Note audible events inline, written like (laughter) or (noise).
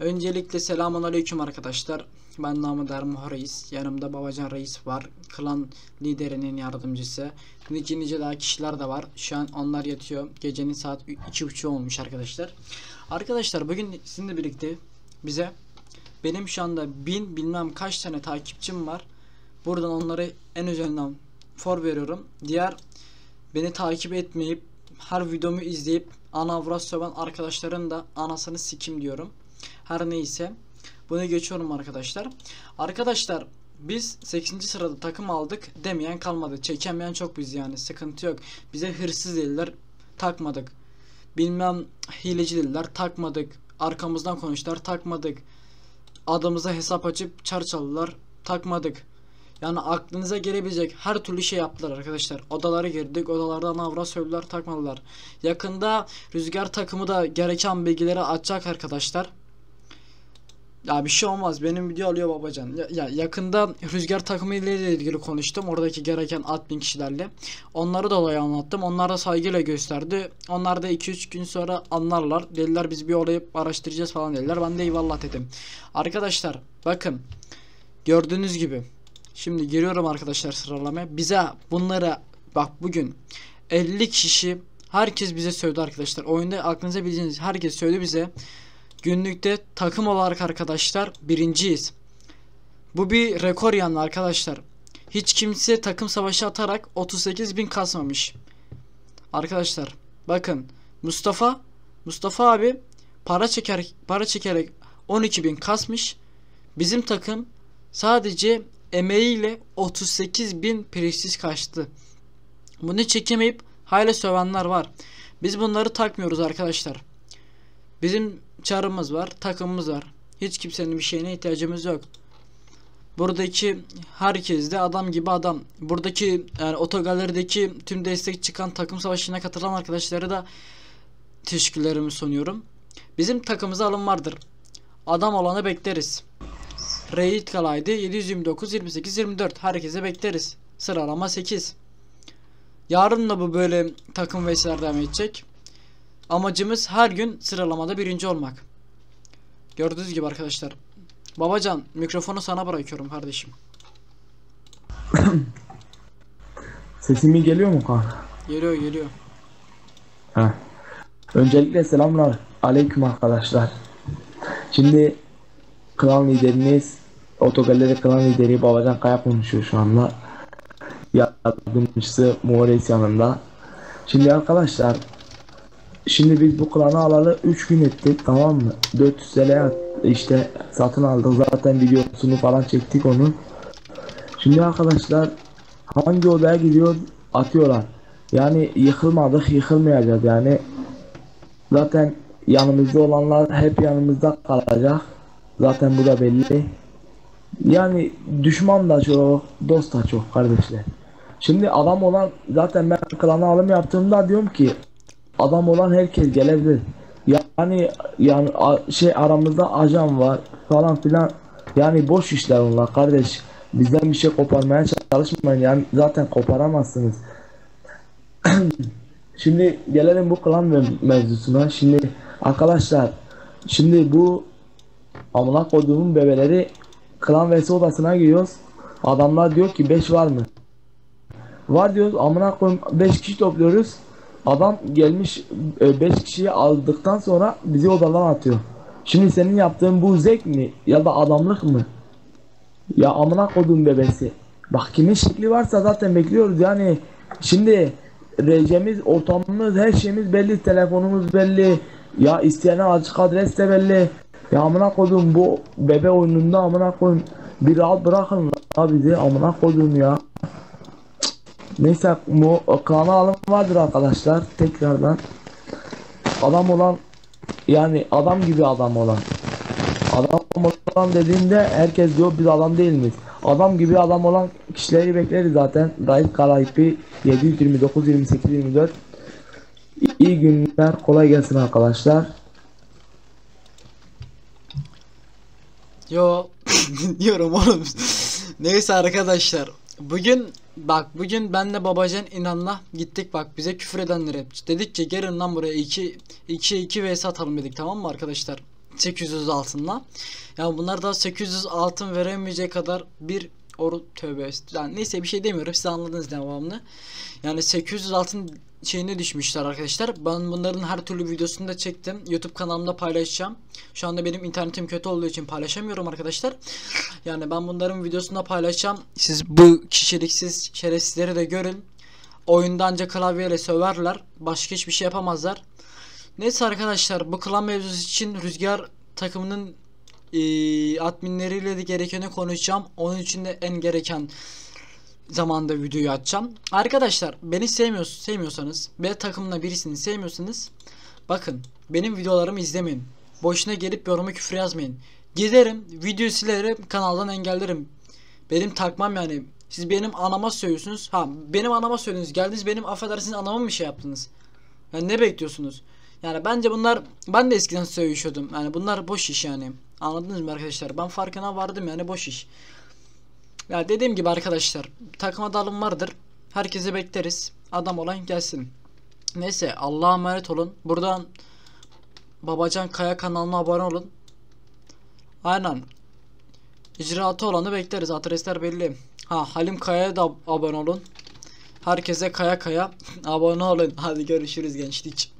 Öncelikle selamun aleyküm arkadaşlar. Ben namı Dermuha Reis. Yanımda Babacan Reis var. Klan liderinin yardımcısı. Nice nice daha kişiler de var. Şu an onlar yatıyor. Gecenin saat 2.30 olmuş arkadaşlar. Arkadaşlar bugün sizinle birlikte bize benim şu anda bin bilmem kaç tane takipçim var. Buradan onları en özelinden for veriyorum. Diğer beni takip etmeyip her videomu izleyip ana avrat söven arkadaşların da anasını sikim diyorum. Her neyse. Bunu geçiyorum arkadaşlar. Arkadaşlar biz 8. sırada takım aldık demeyen kalmadı. Çekemeyen çok biz yani sıkıntı yok. Bize hırsız dediler takmadık. Bilmem hileci dediler takmadık. Arkamızdan konuştular takmadık. Adamıza hesap açıp çar çaldılar takmadık. Yani aklınıza gelebilecek her türlü şey yaptılar arkadaşlar. Odalara girdik. Odalardan avra söylediler takmadılar. Yakında rüzgar takımı da gereken bilgileri açacak arkadaşlar. Ya bir şey olmaz. Benim video alıyor babacan. Ya, ya yakında rüzgar takımı ile ilgili konuştum. Oradaki gereken admin kişilerle. Onları da olayı anlattım. Onlar da saygıyla gösterdi. Onlar da 2-3 gün sonra anlarlar. Dediler biz bir olayı araştıracağız falan dediler. Ben de eyvallah dedim. Arkadaşlar bakın. Gördüğünüz gibi. Şimdi giriyorum arkadaşlar sıralamaya. Bize bunları bak bugün 50 kişi herkes bize söyledi arkadaşlar. Oyunda aklınıza bildiğiniz herkes söyledi bize. Günlükte takım olarak arkadaşlar birinciyiz. Bu bir rekor yani arkadaşlar. Hiç kimse takım savaşı atarak 38 bin kasmamış. Arkadaşlar bakın Mustafa Mustafa abi para çeker para çekerek 12 bin kasmış. Bizim takım sadece emeğiyle 38 bin prestij kaçtı. Bunu çekemeyip hala sövenler var. Biz bunları takmıyoruz arkadaşlar. Bizim çarımız var, takımımız var. Hiç kimsenin bir şeyine ihtiyacımız yok. Buradaki herkes de adam gibi adam. Buradaki yani otogalerideki tüm destek çıkan takım savaşına katılan arkadaşlara da teşekkürlerimi sunuyorum. Bizim takımımıza alım vardır. Adam olanı bekleriz. Raid kalaydı 729 28 24 herkese bekleriz. Sıralama 8. Yarın da bu böyle takım vesileler devam edecek. Amacımız her gün sıralamada birinci olmak. Gördüğünüz gibi arkadaşlar. Babacan mikrofonu sana bırakıyorum kardeşim. (clears throat) Sesim iyi geliyor mu kanka? Geliyor geliyor. Heh. Öncelikle selamlar. Aleyküm arkadaşlar. Şimdi klan lideriniz Otogaleri klan lideri Babacan Kaya konuşuyor şu anda. Yardımcısı Muğres yanında. Şimdi arkadaşlar Şimdi biz bu klanı alalı 3 gün ettik tamam mı? 400 TL işte satın aldık zaten videosunu falan çektik onun. Şimdi arkadaşlar hangi odaya gidiyor atıyorlar. Yani yıkılmadık yıkılmayacağız yani. Zaten yanımızda olanlar hep yanımızda kalacak. Zaten bu da belli. Yani düşman da çok, dost da çok kardeşler. Şimdi adam olan zaten ben klana alım yaptığımda diyorum ki adam olan herkes gelebilir. Yani yani şey aramızda ajan var falan filan. Yani boş işler onlar kardeş. Bizden bir şey koparmaya çalışmayın yani zaten koparamazsınız. (clears throat) Şimdi gelelim bu klan mev- mevzusuna. Şimdi arkadaşlar şimdi bu amına koyduğumun bebeleri klan vs odasına giriyoruz. Adamlar diyor ki 5 var mı? Var diyoruz amına koyayım 5 kişi topluyoruz. Adam gelmiş 5 kişiyi aldıktan sonra bizi odadan atıyor. Şimdi senin yaptığın bu zevk mi ya da adamlık mı? Ya amına koduğum bebesi. Bak kimin şekli varsa zaten bekliyoruz yani. Şimdi recemiz, ortamımız, her şeyimiz belli, telefonumuz belli. Ya isteyene açık adres de belli. Ya amına koduğum bu bebe oyununda amına koyun bir rahat bırakın la bizi amına koduğum ya. Neyse bu klana alım vardır arkadaşlar tekrardan. Adam olan yani adam gibi adam olan. Adam olan dediğinde herkes diyor biz adam değil miyiz? Adam gibi adam olan kişileri bekleriz zaten. Raid Kalayipi 729 28 24 İyi günler kolay gelsin arkadaşlar. Yo (laughs) diyorum oğlum. Neyse arkadaşlar. Bugün bak bugün benle babacan inanla gittik bak bize küfür edenler hep. Dedik ki gelin lan buraya 2 2 2 vs atalım dedik tamam mı arkadaşlar? 800 altınla. Yani bunlar da 800 altın veremeyecek kadar bir oru tövbe yani neyse bir şey demiyorum siz anladınız devamını. Yani 800 altın şeyine düşmüşler arkadaşlar. Ben bunların her türlü videosunu da çektim. YouTube kanalımda paylaşacağım. Şu anda benim internetim kötü olduğu için paylaşamıyorum arkadaşlar. Yani ben bunların videosunu da paylaşacağım. Siz bu kişiliksiz şerefsizleri de görün. Oyunda ancak klavyeyle söverler. Başka hiçbir şey yapamazlar. Neyse arkadaşlar bu klan mevzusu için Rüzgar takımının eee, adminleriyle de gerekeni konuşacağım. Onun için de en gereken zamanda videoyu açacağım. Arkadaşlar beni sevmiyorsunuz, sevmiyorsanız ve takımda birisini sevmiyorsanız bakın benim videolarımı izlemeyin. Boşuna gelip yoruma küfür yazmayın. Giderim, video silerim, kanaldan engellerim. Benim takmam yani. Siz benim anama söylüyorsunuz. Ha benim anama söylüyorsunuz. Geldiniz benim affedersiniz anama mı şey yaptınız? Yani ne bekliyorsunuz? Yani bence bunlar ben de eskiden söylüşüyordum. Yani bunlar boş iş yani. Anladınız mı arkadaşlar? Ben farkına vardım yani boş iş. Ya dediğim gibi arkadaşlar takıma dalım vardır. Herkese bekleriz. Adam olan gelsin. Neyse Allah'a emanet olun. Buradan Babacan Kaya kanalına abone olun. Aynen. İcraatı olanı bekleriz. Adresler belli. Ha Halim Kaya'ya da abone olun. Herkese kaya kaya abone olun. (laughs) Hadi görüşürüz gençlik.